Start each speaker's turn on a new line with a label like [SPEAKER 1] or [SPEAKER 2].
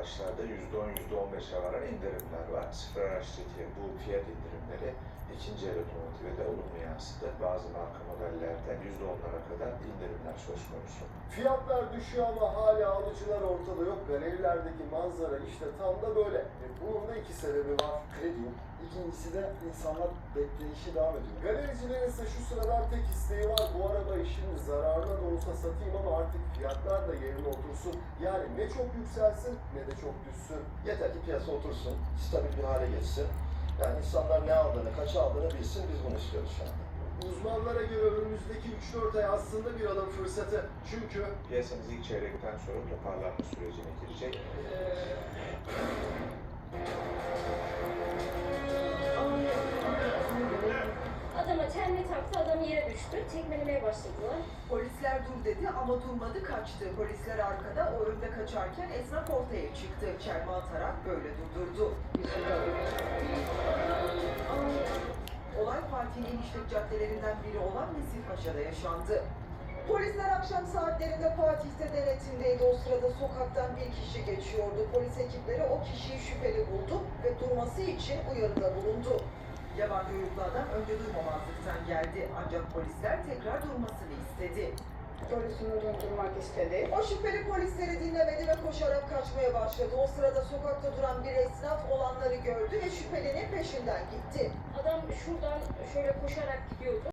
[SPEAKER 1] araçlarda %10, %15'e varan indirimler var. Sıfır araçtaki bu fiyat indirimleri ikinci el otomotive de olumlu yansıdı. Bazı marka modellerde %10'lara kadar indirimler söz konusu.
[SPEAKER 2] Fiyatlar düşüyor ama hala alıcılar ortada yok. Galerilerdeki manzara işte tam da böyle. E, bunun da iki sebebi var. Kredi yok. İkincisi de insanlar bekleyişi devam ediyor. Galericilerin ise şu sıralar tek isteği var. Bu arabayı şimdi zararına da olsa satayım ama artık fiyatlar da yerine otursun. Yani ne çok yükselsin ne de çok düşsün.
[SPEAKER 3] Yeter ki piyasa otursun, stabil bir hale geçsin. Yani insanlar ne aldığını, kaça aldığını bilsin, biz bunu istiyoruz şu anda.
[SPEAKER 2] Uzmanlara göre önümüzdeki 3-4 ay aslında bir alım fırsatı. Çünkü
[SPEAKER 1] Piyasamız ilk çeyrekten sonra toparlanma sürecine girecek.
[SPEAKER 4] Adama adam yere düştü. Tekmelemeye başladılar.
[SPEAKER 5] Polisler dur dedi ama durmadı kaçtı. Polisler arkada o önde kaçarken esnaf ortaya çıktı. Çelme atarak böyle durdurdu. Olay Fatih'in işlek caddelerinden biri olan Mesih Paşa'da yaşandı. Polisler akşam saatlerinde Fatih'te denetimdeydi. O sırada sokaktan bir kişi geçiyordu. Polis ekipleri o kişiyi şüpheli buldu ve durması için uyarıda bulundu. Yabancı uyruklu adam önce durmamazlıktan geldi. Ancak polisler tekrar durmasını istedi.
[SPEAKER 6] Polisini durdurmak istedi.
[SPEAKER 5] O şüpheli polisleri dinlemedi ve koşarak kaçmaya başladı. O sırada sokakta duran bir esnaf olanları gördü ve şüphelinin peşinden gitti.
[SPEAKER 4] Adam şuradan şöyle koşarak gidiyordu.